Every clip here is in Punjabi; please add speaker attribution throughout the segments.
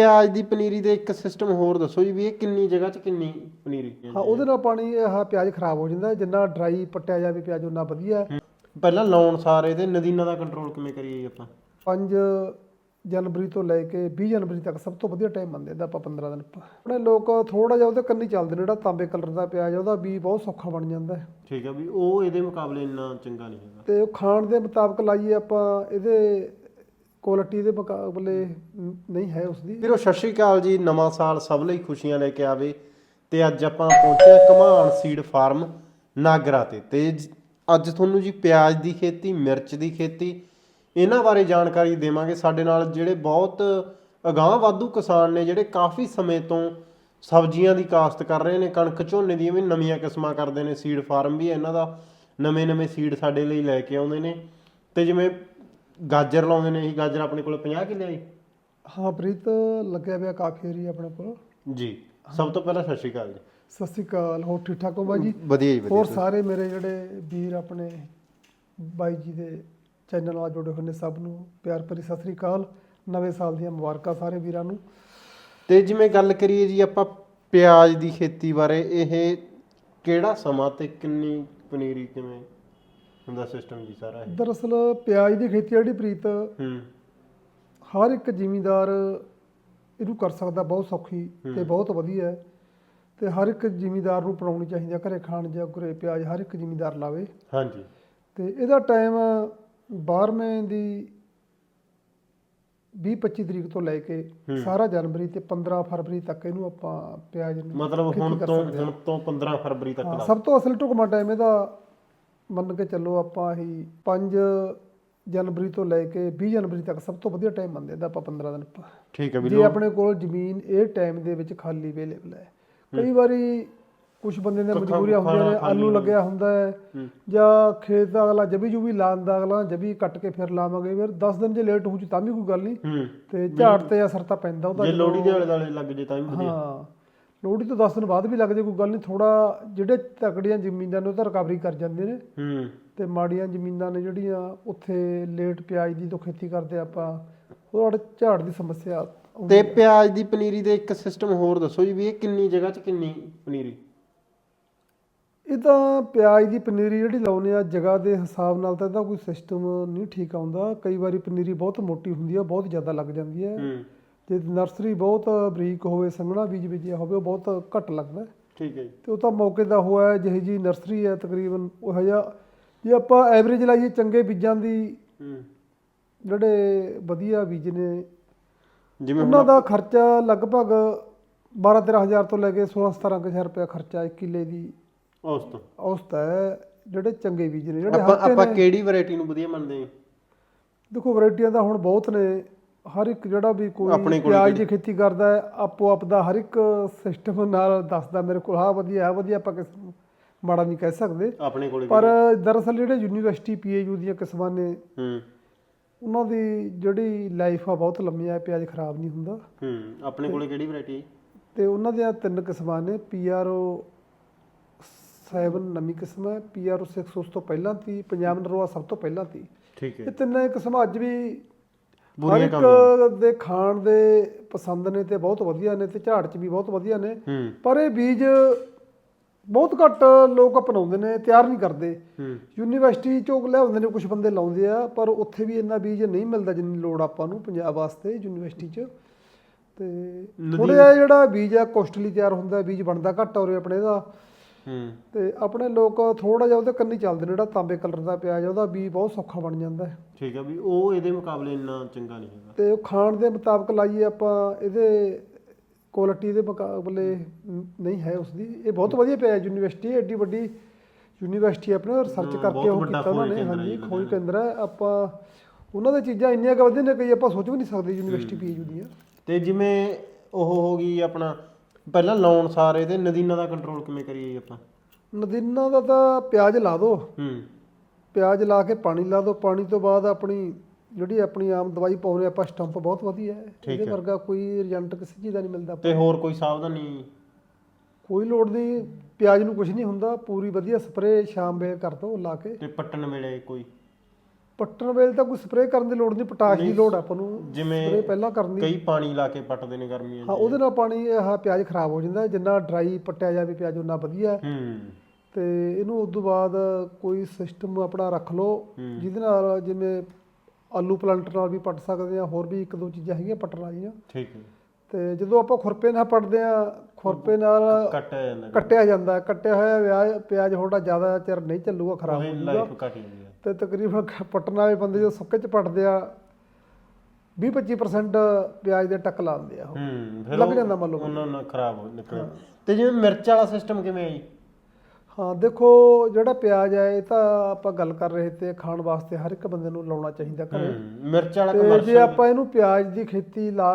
Speaker 1: ਪਿਆਜ਼ ਦੀ ਪਨੀਰੀ ਦੇ ਇੱਕ ਸਿਸਟਮ ਹੋਰ ਦੱਸੋ ਜੀ ਵੀ ਇਹ ਕਿੰਨੀ ਜਗ੍ਹਾ 'ਚ ਕਿੰਨੀ ਪਨੀਰੀ
Speaker 2: ਹਾਂ ਉਹਦੇ ਨਾਲ ਪਾਣੀ ਇਹ ਪਿਆਜ਼ ਖਰਾਬ ਹੋ ਜਾਂਦਾ ਜਿੰਨਾ ਡਰਾਈ ਪੱਟਿਆ ਜਾਵੇ ਪਿਆਜ਼ ਉਹਨਾਂ ਵਧੀਆ ਹੈ।
Speaker 1: ਪਹਿਲਾਂ ਲਾਉਣ ਸਾਰ ਇਹਦੇ ਨਦੀਨਾਂ ਦਾ ਕੰਟਰੋਲ ਕਿਵੇਂ ਕਰੀਏ ਜੀ ਆਪਾਂ?
Speaker 2: 5 ਜਨਵਰੀ ਤੋਂ ਲੈ ਕੇ 20 ਜਨਵਰੀ ਤੱਕ ਸਭ ਤੋਂ ਵਧੀਆ ਟਾਈਮ ਮੰਨਦੇ ਦਾ ਆਪਾਂ 15 ਦਿਨ ਆਪਣੇ ਲੋਕ ਥੋੜਾ ਜਿਹਾ ਉਹਦੇ ਕੰਨੀ ਚੱਲਦੇ ਨੇ ਜਿਹੜਾ ਤਾਂਬੇ ਕਲਰ ਦਾ ਪਿਆਜ਼ ਆ, ਉਹਦਾ ਬੀ ਬਹੁਤ ਸੌਖਾ ਬਣ ਜਾਂਦਾ ਹੈ।
Speaker 1: ਠੀਕ ਹੈ ਵੀ ਉਹ ਇਹਦੇ ਮੁਕਾਬਲੇ ਇੰਨਾ ਚੰਗਾ ਨਹੀਂ ਹੈਗਾ।
Speaker 2: ਤੇ ਉਹ ਖਾਣ ਦੇ ਮੁਤਾਬਕ ਲਾਈਏ ਆਪਾਂ ਇਹਦੇ ਕੁਆਲਿਟੀ ਦੇ ਮੁਕਾਬਲੇ ਨਹੀਂ ਹੈ ਉਸਦੀ।
Speaker 1: ਵੀਰੋ, ਸਤਿ ਸ਼੍ਰੀ ਅਕਾਲ ਜੀ। ਨਵਾਂ ਸਾਲ ਸਭ ਲਈ ਖੁਸ਼ੀਆਂ ਲੈ ਕੇ ਆਵੇ ਤੇ ਅੱਜ ਆਪਾਂ ਪਹੁੰਚੇ ਹਾਂ ਘਮਾਣ ਸੀਡ ਫਾਰਮ ਨਾਗਰਾ ਤੇ। ਤੇ ਅੱਜ ਤੁਹਾਨੂੰ ਜੀ ਪਿਆਜ਼ ਦੀ ਖੇਤੀ, ਮਿਰਚ ਦੀ ਖੇਤੀ, ਇਹਨਾਂ ਬਾਰੇ ਜਾਣਕਾਰੀ ਦੇਵਾਂਗੇ। ਸਾਡੇ ਨਾਲ ਜਿਹੜੇ ਬਹੁਤ ਅਗਾਂਹ ਵਾਧੂ ਕਿਸਾਨ ਨੇ, ਜਿਹੜੇ ਕਾਫੀ ਸਮੇਂ ਤੋਂ ਸਬਜ਼ੀਆਂ ਦੀ ਕਾਸ਼ਤ ਕਰ ਰਹੇ ਨੇ, ਕਣਕ ਝੋਨੇ ਦੀਆਂ ਵੀ ਨਵੀਆਂ ਕਿਸਮਾਂ ਕਰਦੇ ਨੇ ਸੀਡ ਫਾਰਮ ਵੀ ਇਹਨਾਂ ਦਾ ਨਵੇਂ-ਨਵੇਂ ਸੀਡ ਸਾਡੇ ਲਈ ਲੈ ਕੇ ਆਉਂਦੇ ਨੇ। ਤੇ ਜਿਵੇਂ ਗਾਜਰ ਲਾਉਂਦੇ ਨੇ ਇਹ ਗਾਜਰ ਆਪਣੇ ਕੋਲ 50 ਕਿੱਲੇ ਆਈ
Speaker 2: ਹਾਂ ਪ੍ਰੀਤ ਲੱਗਿਆ ਪਿਆ ਕਾਫੀ ਏਰੀਆ ਆਪਣੇ ਕੋਲ।
Speaker 1: ਜੀ ਸਭ ਤੋਂ ਪਹਿਲਾਂ ਸਤਿ ਸ਼੍ਰੀ ਅਕਾਲ ਜੀ।
Speaker 2: ਸਤਿ ਸ਼੍ਰੀ ਅਕਾਲ ਹੋਰ ਠੀਕ ਠਾਕ ਹੋ ਬਾਈ ਜੀ?
Speaker 1: ਵਧੀਆ ਜੀ
Speaker 2: ਹੋਰ ਸਾਰੇ ਮੇਰੇ ਜਿਹੜੇ ਵੀਰ ਆਪਣੇ ਬਾਈ ਜੀ ਦੇ ਚੈਨਲ ਨਾਲ ਜੁੜੇ ਹੋਏ ਨੇ ਸਭ ਨੂੰ ਪਿਆਰ ਭਰੀ ਸਤਿ ਸ਼੍ਰੀ ਅਕਾਲ। ਨਵੇਂ ਸਾਲ ਦੀਆਂ ਮੁਬਾਰਕਾਂ ਸਾਰੇ ਵੀਰਾਂ ਨੂੰ।
Speaker 1: ਤੇ ਜਿਵੇਂ ਗੱਲ ਕਰੀਏ ਜੀ ਆਪਾਂ ਪਿਆਜ਼ ਦੀ ਖੇਤੀ ਬਾਰੇ ਇਹ ਕਿਹੜਾ ਸਮਾਂ ਤੇ ਕਿੰਨੀ ਪਨੀਰੀ ਕਿਵੇਂ ਹੁੰਦਾ ਸਿਸਟਮ ਜੀ ਸਾਰਾ ਇਹ?
Speaker 2: ਦਰਅਸਲ ਪਿਆਜ਼ ਦੀ ਖੇਤੀ ਜਿਹੜੀ ਪ੍ਰੀਤ
Speaker 1: ਹੂੰ।
Speaker 2: ਹਰ ਇੱਕ ਜ਼ਿਮੀਂਦਾਰ ਇਹਨੂੰ ਕਰ ਸਕਦਾ ਬਹੁਤ ਸੌਖੀ ਤੇ ਬਹੁਤ ਵਧੀਆ। ਹੈ ਤੇ ਹਰ ਇੱਕ ਜ਼ਿਮੀਂਦਾਰ ਨੂੰ ਅਪਣਾਉਣੀ ਚਾਹੀਦੀ ਹੈ ਘਰੇ ਖਾਣ ਜਾਂ ਘਰੇ ਪਿਆਜ਼ ਹਰ ਇੱਕ ਜ਼ਿਮੀਂਦਾਰ ਲਾਵੇ।
Speaker 1: ਹਾਂਜੀ।
Speaker 2: ਤੇ ਇਹਦਾ ਟਾਈਮ 12ਵੇਂ ਦੀ 20 25 ਤਰੀਕ ਤੋਂ ਲੈ ਕੇ ਸਾਰਾ ਜਨਵਰੀ ਤੇ 15 ਫਰਵਰੀ ਤੱਕ ਇਹਨੂੰ ਆਪਾਂ ਪਿਆਜ਼ ਨੂੰ
Speaker 1: ਮਤਲਬ ਹੁਣ ਤੋਂ। ਹੁਣ ਤੋਂ 15 ਫਰਵਰੀ ਤੱਕ
Speaker 2: ਸਭ ਤੋਂ ਅਸਲ ਢੁਕਮਾ ਟਾਈਮ ਇਹਦਾ ਮੰਨ ਕੇ ਚੱਲੋ ਆਪਾਂ ਹੀ 5 ਜਨਵਰੀ ਤੋਂ ਲੈ ਕੇ 20 ਜਨਵਰੀ ਤੱਕ ਸਭ ਤੋਂ ਵਧੀਆ ਟਾਈਮ ਮੰਨਦੇ ਦਾ ਆਪਾਂ 15 ਦਿਨ।
Speaker 1: ਠੀਕ ਹੈ ਵੀ
Speaker 2: ਜੇ ਆਪਣੇ ਕੋਲ ਜ਼ਮੀਨ ਇਹ ਟਾਈਮ ਦੇ ਵਿੱਚ ਖਾਲੀ ਅਵੇਲੇਬਲ ਹੈ। ਕਈ ਵਾਰੀ ਕੁਝ ਬੰਦੇ ਨੇ ਮਜਬੂਰੀਆਂ ਹੁੰਦੀਆਂ ਨੇ ਆਲੂ ਲੱਗਿਆ ਹੁੰਦਾ ਹੈ। ਜਾਂ ਖੇਤ ਦਾ ਅਗਲਾ ਜਬੀ ਜੁਬੀ ਲਾਉਣ ਦਾ ਅਗਲਾ ਜਬੀ ਕੱਟ ਕੇ ਫਿਰ ਲਾਵਾਂਗੇ ਫਿਰ 10 ਦਿਨ ਜੇ ਲੇਟ ਹੋ ਜੂ ਤਾਂ ਵੀ ਕੋਈ ਗੱਲ ਨਹੀਂ। ਤੇ ਝਾੜ ਤੇ ਅਸਰ ਤਾਂ ਪੈਂਦਾ ਉਹਦਾ
Speaker 1: ਜੇ ਲੋੜੀ ਦੇ ਆਲੇ ਦੁਆਲੇ ਲੱਗ ਜੇ ਤਾਂ ਵੀ ਵਧੀਆ।
Speaker 2: ਹਾਂ। ਲੋੜੀ ਤੋਂ 10 ਦਿਨ ਬਾਅਦ ਵੀ ਲੱਗ ਜੇ ਕੋਈ ਗੱਲ ਨਹੀਂ ਥੋੜਾ ਜਿਹੜੇ ਤਕੜੀਆਂ ਜ਼ਮੀਨਾਂ ਨੇ ਉਹ ਤਾਂ ਰਿਕਵਰੀ ਕਰ ਜਾਂਦੇ ਨੇ।
Speaker 1: ਹੂੰ।
Speaker 2: ਤੇ ਮਾੜੀਆਂ ਜ਼ਮੀਨਾਂ ਨੇ ਜਿਹੜੀਆਂ ਉੱਥੇ ਲੇਟ ਪਿਆਜ਼ ਦੀ ਤੋਂ ਖੇਤੀ ਕਰਦੇ ਆਪਾਂ ਉਹ ਝਾੜ ਦੀ ਸਮੱਸਿਆ
Speaker 1: ਤੇ ਪਿਆਜ਼ ਦੀ ਪਨੀਰੀ ਦੇ ਇੱਕ ਸਿਸਟਮ ਹੋਰ ਦੱਸੋ ਜੀ ਵੀ ਇਹ ਕਿੰਨੀ ਜਗ੍ਹਾ 'ਚ ਕਿੰਨੀ ਪਨੀਰੀ?
Speaker 2: ਇਹ ਤਾਂ ਪਿਆਜ਼ ਦੀ ਪਨੀਰੀ ਜਿਹੜੀ ਲਾਉਨੇ ਆ ਜਗ੍ਹਾ ਦੇ ਹਿਸਾਬ ਨਾਲ ਤਾਂ ਇਹਦਾ ਕੋਈ ਸਿਸਟਮ ਨਹੀਂ ਠੀਕ ਆਉਂਦਾ। ਕਈ ਵਾਰੀ ਪਨੀਰੀ ਬਹੁਤ ਮੋਟੀ ਹੁੰਦੀ ਆ ਬਹੁਤ ਜ਼ਿਆਦਾ ਲੱਗ ਜਾਂਦੀ ਹੂੰ। ਜੇ ਨਰਸਰੀ ਬਹੁਤ ਬਰੀਕ ਹੋਵੇ ਸੰਘਣਾ ਬੀਜ ਬੀਜਿਆ ਹੋਵੇ ਉਹ ਬਹੁਤ ਘੱਟ ਲੱਗਦਾ।
Speaker 1: ਠੀਕ ਹੈ ਜੀ।
Speaker 2: ਤੇ ਉਹ ਤਾਂ ਮੌਕੇ ਦਾ ਹੋਇਆ ਜਿਹੀ ਜੀ ਨਰਸਰੀ ਹੈ ਤਕਰੀਬਨ ਉਹ ਜਿਹਾ। ਜੇ ਆਪਾਂ ਐਵਰੇਜ ਲਾਈਏ ਚੰਗੇ ਬੀਜਾਂ ਦੀ
Speaker 1: ਹੂੰ।
Speaker 2: ਜਿਹੜੇ ਵਧੀਆ ਬੀਜ ਨੇ
Speaker 1: ਜਿਵੇਂ
Speaker 2: ਉਹਨਾਂ ਦਾ ਖਰਚਾ ਲਗਭਗ 12 13000 ਤੋਂ ਲੈ ਕੇ 16 17000 ਰੁਪਏ ਖਰਚਾ 1 ਕਿੱਲੇ ਦੀ
Speaker 1: ਉਸ ਤੋਂ
Speaker 2: ਔਸਤ ਹੈ ਜਿਹੜੇ ਚੰਗੇ ਬੀਜ ਨੇ ਜਿਹੜੇ
Speaker 1: ਆਪਾਂ ਆਪਾਂ ਕਿਹੜੀ ਵੈਰਾਈਟੀ ਨੂੰ ਵਧੀਆ ਮੰਨਦੇ ਹਾਂ?
Speaker 2: ਦੇਖੋ ਵੈਰਾਈਟੀਆਂ ਦਾ ਹੁਣ ਬਹੁਤ ਨੇ। ਹਰ ਇੱਕ ਜਿਹੜਾ ਵੀ ਕੋਈ ਪਿਆਜ਼ ਦੀ ਖੇਤੀ ਕਰਦਾ ਹੈ ਆਪੋ ਆਪ ਦਾ ਹਰ ਇੱਕ ਸਿਸਟਮ ਨਾਲ ਦੱਸਦਾ ਮੇਰੇ ਕੋਲ ਆਹ ਵਧੀਆ ਆ ਵਧੀਆ ਆਪਾਂ ਕਿਸ ਨੂੰ ਮਾੜਾ ਨਹੀਂ ਕਹਿ ਸਕਦੇ।
Speaker 1: ਆਪਣੇ ਕੋਲੇ
Speaker 2: ਪਰ ਦਰਅਸਲ ਜਿਹੜੇ ਯੂਨੀਵਰਸਿਟੀ ਪੀਏਯੂ ਦੀਆਂ ਕਿਸਮਾਂ ਨੇ
Speaker 1: ਹੂੰ।
Speaker 2: ਉਹਨਾਂ ਦੀ ਜਿਹੜੀ ਲਾਈਫ ਆ ਬਹੁਤ ਲੰਮੀ ਆ ਪਿਆਜ਼ ਖਰਾਬ ਨਹੀਂ ਹੁੰਦਾ।
Speaker 1: ਹੂੰ ਆਪਣੇ ਕੋਲੇ ਕਿਹੜੀ ਵੈਰਾਈਟੀ ਹੈ?
Speaker 2: ਤੇ ਉਹਨਾਂ ਦੀਆਂ ਤਿੰਨ ਕਿਸਮਾਂ ਨੇ ਪੀਆਰਓ 7 ਨਵੀਂ ਕਿਸਮ ਹੈ ਪੀਆਰਓ 6 ਉਸ ਤੋਂ ਪਹਿਲਾਂ ਤੀ ਪੰਜਾਬ ਨਰਵਾ ਸਭ ਤੋਂ ਪਹਿਲਾਂ ਤੀ।
Speaker 1: ਠੀਕ
Speaker 2: ਇਹ ਤਿੰਨੇ ਕਿਸਮਾਂ ਅੱਜ ਵੀ
Speaker 1: ਬੁਰੀਆਂ
Speaker 2: ਇੱਕ ਦੇ ਖਾਣ ਦੇ ਪਸੰਦ ਨੇ ਤੇ ਬਹੁਤ ਵਧੀਆ ਨੇ ਤੇ ਝਾੜ ਚ ਵੀ ਬਹੁਤ ਵਧੀਆ ਨੇ।
Speaker 1: ਹੂੰ।
Speaker 2: ਪਰ ਇਹ ਬੀਜ ਬਹੁਤ ਘੱਟ ਲੋਕ ਅਪਣਾਉਂਦੇ ਨੇ ਤਿਆਰ ਨਹੀਂ ਕਰਦੇ।
Speaker 1: ਹੂੰ।
Speaker 2: ਯੂਨੀਵਰਸਿਟੀ ਚੋਂ ਲਿਆਉਂਦੇ ਨੇ ਕੁਝ ਬੰਦੇ ਲਾਉਂਦੇ ਆ ਪਰ ਉੱਥੇ ਵੀ ਇੰਨਾ ਬੀਜ ਨਹੀਂ ਮਿਲਦਾ ਜਿੰਨੀ ਲੋੜ ਆਪਾਂ ਨੂੰ ਪੰਜਾਬ ਵਾਸਤੇ ਯੂਨੀਵਰਸਿਟੀ 'ਚ। ਤੇ ਥੋੜਾ ਜਿਹਾ ਜਿਹੜਾ ਬੀਜ ਆ ਕੋਸਟਲੀ ਤਿਆਰ ਹੁੰਦਾ ਬੀਜ ਬਣਦਾ ਘੱਟ ਔਰ ਆਪਣੇ ਦਾ।
Speaker 1: ਹੂੰ।
Speaker 2: ਤੇ ਆਪਣੇ ਲੋਕ ਥੋੜਾ ਜਿਹਾ ਉਹਦੇ ਕੰਨੀ ਚੱਲਦੇ ਨੇ ਜਿਹੜਾ ਤਾਂਬੇ ਕਲਰ ਦਾ ਪਿਆਜ਼ ਆ, ਉਹਦਾ ਬੀਜ ਬਹੁਤ ਸੌਖਾ ਬਣ ਜਾਂਦਾ ਹੈ।
Speaker 1: ਠੀਕ ਹੈ ਵੀ ਉਹ ਇਹਦੇ ਮੁਕਾਬਲੇ ਇੰਨਾ ਚੰਗਾ ਨਹੀਂ ਹੈਗਾ।
Speaker 2: ਤੇ ਉਹ ਖਾਣ ਦੇ ਮੁਤਾਬਕ ਲਾਈਏ ਆਪਾਂ ਇਹਦੇ ਕੁਆਲਿਟੀ ਦੇ ਮੁਕਾਬਲੇ ਨ- ਨਹੀਂ ਹੈ ਉਸਦੀ। ਇਹ ਬਹੁਤ ਵਧੀਆ ਪਿਆ ਯੂਨੀਵਰਸਿਟੀ ਐਡੀ ਵੱਡੀ ਯੂਨੀਵਰਸਿਟੀ ਆਪਣੇ ਰਿਸਰਚ
Speaker 1: ਹਾਂ,
Speaker 2: ਕਰਕੇ
Speaker 1: ਬਹੁਤ
Speaker 2: ਉਹ
Speaker 1: ਵੱਡਾ
Speaker 2: ਕੀਤਾ ਉਹਨਾਂ
Speaker 1: ਖੋਜ
Speaker 2: ਨੇ।
Speaker 1: ਕੇਂਦਰ ਹੈ
Speaker 2: ਹਾਂਜੀ
Speaker 1: ਜੀ
Speaker 2: ਖੋਜ ਕੇਂਦਰ ਹੈ। ਆਪਾਂ ਉਹਨਾਂ ਦੀਆਂ ਚੀਜ਼ਾਂ ਇੰਨੀਆਂ ਕੁ ਵਧੀਆ ਨੇ ਕਈ ਆਪਾਂ ਸੋਚ ਵੀ ਨਹੀਂ ਸਕਦੇ ਯੂਨੀਵਰਸਿਟੀ ਪੀਯੂ ਦੀਆਂ।
Speaker 1: ਤੇ ਜਿਵੇਂ ਉਹ ਹੋ ਗਈ ਆਪਣਾ ਪਹਿਲਾਂ ਲਾਉਣ ਸਾਰ ਇਹਦੇ ਨਦੀਨਾਂ ਦਾ ਕੰਟਰੋਲ ਕਿਵੇਂ ਕਰੀਏ ਜੀ ਆਪਾਂ?
Speaker 2: ਨਦੀਨਾ ਦਾ ਤਾਂ ਪਿਆਜ਼ ਲਾ ਦਿਓ
Speaker 1: ਹੂੰ।
Speaker 2: ਪਿਆਜ਼ ਲਾ ਕੇ ਪਾਣੀ ਲਾ ਦਿਓ ਪਾਣੀ ਤੋਂ ਬਾਅਦ ਆਪਣੀ ਜਿਹੜੀ ਆਪਣੀ ਆਮ ਦਵਾਈ ਪਾਉਨੇ ਆਪਾਂ ਸਟੰਪ ਬਹੁਤ ਵਧੀਆ ਹੈ।
Speaker 1: ਠੀਕ
Speaker 2: ਇਹਦੇ
Speaker 1: ਹੈ।
Speaker 2: ਵਰਗਾ ਕੋਈ ਰਿਜ਼ਲਟ ਕਿਸੇ ਚੀਜ਼ ਦਾ ਨਹੀਂ ਮਿਲਦਾ
Speaker 1: ਤੇ ਹੋਰ ਕੋਈ ਸਾਵਧਾਨੀ
Speaker 2: ਕੋਈ ਲੋੜ ਨਹੀਂ। ਪਿਆਜ਼ ਨੂੰ ਕੁਝ ਨਹੀਂ ਹੁੰਦਾ। ਪੂਰੀ ਵਧੀਆ ਸਪਰੇਅ ਸ਼ਾਮ ਵੇਲੇ ਕਰ ਦੋ ਲਾ ਕੇ।
Speaker 1: ਤੇ ਪੱਟਣ ਵੇਲੇ ਕੋਈ?
Speaker 2: ਪੱਟਣ ਵੇਲੇ ਤਾਂ ਕੋਈ ਸਪਰੇਅ ਕਰਨ ਦੀ ਲੋੜ ਨਹੀਂ ਪੋਟਾਸ਼ ਦੀ ਲੋੜ ਆ ਆਪਾਂ ਨੂੰ।
Speaker 1: ਜਿਵੇਂ
Speaker 2: ਸਪਰੇਅ ਪਹਿਲਾਂ ਕਰਨੀ।
Speaker 1: ਕਈ ਪਾਣੀ ਲਾ ਕੇ ਪੱਟਦੇ ਨੇ ਗਰਮੀਆਂ 'ਚ।
Speaker 2: ਹਾਂ ਉਹਦੇ ਨਾਲ ਪਾਣੀ ਇਹ ਪਿਆਜ਼ ਖਰਾਬ ਹੋ ਜਾਂਦਾ ਜਿੰਨਾ ਡਰਾਈ ਪੱਟਿਆ ਜਾਵੇ ਪਿਆਜ਼ ਉਨਾ ਵਧੀਆ। ਹੈ।
Speaker 1: ਹੂੰ
Speaker 2: ਤੇ ਇਹਨੂੰ ਉਸ ਤੋਂ ਬਾਅਦ ਕੋਈ ਸਿਸਟਮ ਆਪਣਾ ਰੱਖ ਲਓ ਜਿਹਦੇ ਨਾਲ ਜਿਵੇਂ ਆਲੂ ਪਲਾਂਟਰ ਨਾਲ ਵੀ ਪੱਟ ਸਕਦੇ ਆ ਹੋਰ ਵੀ ਇੱਕ ਦੋ ਚੀਜ਼ਾਂ ਹੈਗੀਆਂ ਪੱਟਣ ਵਾਲੀਆਂ।
Speaker 1: ਠੀਕ ਹੈ।
Speaker 2: ਤੇ ਜਦੋਂ ਆਪਾਂ ਖੁਰਪੇ ਨਾਲ ਪੱਟਦੇ ਆ ਖੁਰਪੇ ਨਾਲ
Speaker 1: ਕੱਟਿਆ ਜਾਂਦਾ।
Speaker 2: ਕੱਟਿਆ ਜਾਂਦਾ ਹੈ। ਕੱਟਿਆ ਹੋਇਆ ਵਿਆਜ ਪਿਆਜ਼ ਥੋੜਾ ਜ਼ਿਆਦਾ ਚਿਰ ਨਹੀਂ ਚੱਲੂਗਾ ਖਰਾਬ
Speaker 1: ਉਹਦੀ
Speaker 2: ਹੋ ਜਾਊਗਾ
Speaker 1: ਲਾਈਫ ਘਟ ਜਾਂਦੀ ਹੈ।
Speaker 2: ਤੇ ਤਕਰੀਬਨ ਪੱਟਣ ਵਾਲੇ ਬੰਦੇ ਜੋ ਸੁੱਕੇ ਚ ਪੱਟਦੇ ਆ 20-25% ਪਿਆਜ਼ ਦੇ ਟੱਕ ਲਾਉਂਦੇ ਆ ਉਹ।
Speaker 1: ਹੂੰ ਫਿਰ
Speaker 2: ਲੱਗ ਜਾਂਦਾ ਮੰਨ ਲਓ
Speaker 1: ਉਹਨਾਂ ਨਾਲ ਖਰਾਬ ਹੋ ਨਿਕਲੇ। ਤੇ ਜਿਵੇਂ ਮਿਰਚ ਵਾਲਾ ਸਿਸਟਮ ਕਿਵੇਂ ਹੈ ਜੀ?
Speaker 2: ਹਾਂ ਦੇਖੋ ਜਿਹੜਾ ਪਿਆਜ਼ ਹੈ ਇਹ ਤਾਂ ਆਪਾਂ ਗੱਲ ਕਰ ਰਹੇ ਤੇ ਖਾਣ ਵਾਸਤੇ ਹਰ ਇੱਕ ਬੰਦੇ ਨੂੰ ਲਾਉਣਾ ਚਾਹੀਦਾ ਘਰੇ।
Speaker 1: ਮਿਰਚ ਵਾਲਾ
Speaker 2: ਤੇ
Speaker 1: ਕਮਰਸ਼ੀਅਲ
Speaker 2: ਜੇ ਆਪਾਂ ਇਹਨੂੰ ਪਿਆਜ਼ ਦੀ ਖੇਤੀ ਲਾ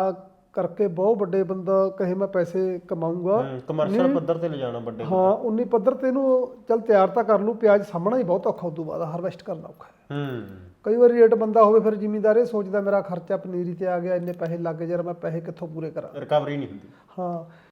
Speaker 2: ਕਰਕੇ ਬਹੁਤ ਵੱਡੇ ਬੰਦਾ ਕਹੇ ਮੈਂ ਪੈਸੇ ਕਮਾਊਂਗਾ।
Speaker 1: ਕਮਰਸ਼ੀਅਲ ਪੱਧਰ ਤੇ ਲਿਜਾਣਾ ਵੱਡੇ
Speaker 2: ਹਾਂ ਉਨੀ ਪੱਧਰ ਤੇ ਇਹਨੂੰ ਚੱਲ ਤਿਆਰ ਤਾਂ ਕਰ ਲੂ ਪਿਆਜ਼ ਸਾਹਮਣਾ ਹੀ ਬਹੁਤ ਔਖਾ ਉਦੋਂ ਬਾਅਦ ਹਾਰਵੈਸਟ ਕਰਨਾ ਔਖਾ ਹੈ।
Speaker 1: ਹੂੰ।
Speaker 2: ਕਈ ਵਾਰੀ ਰੇਟ ਬੰਦਾ ਹੋਵੇ ਫਿਰ ਜ਼ਿਮੀਂਦਾਰ ਇਹ ਸੋਚਦਾ ਮੇਰਾ ਖਰਚਾ ਪਨੀਰੀ ਤੇ ਆ ਗਿਆ ਇੰਨੇ ਪੈਸੇ ਲੱਗ ਜਰ ਮੈਂ ਪੈਸੇ ਕਿੱਥੋਂ ਪੂਰੇ ਕਰਾਂ?
Speaker 1: ਰਿਕਵਰੀ ਨਹੀਂ ਹੁੰਦੀ।
Speaker 2: ਹਾਂ।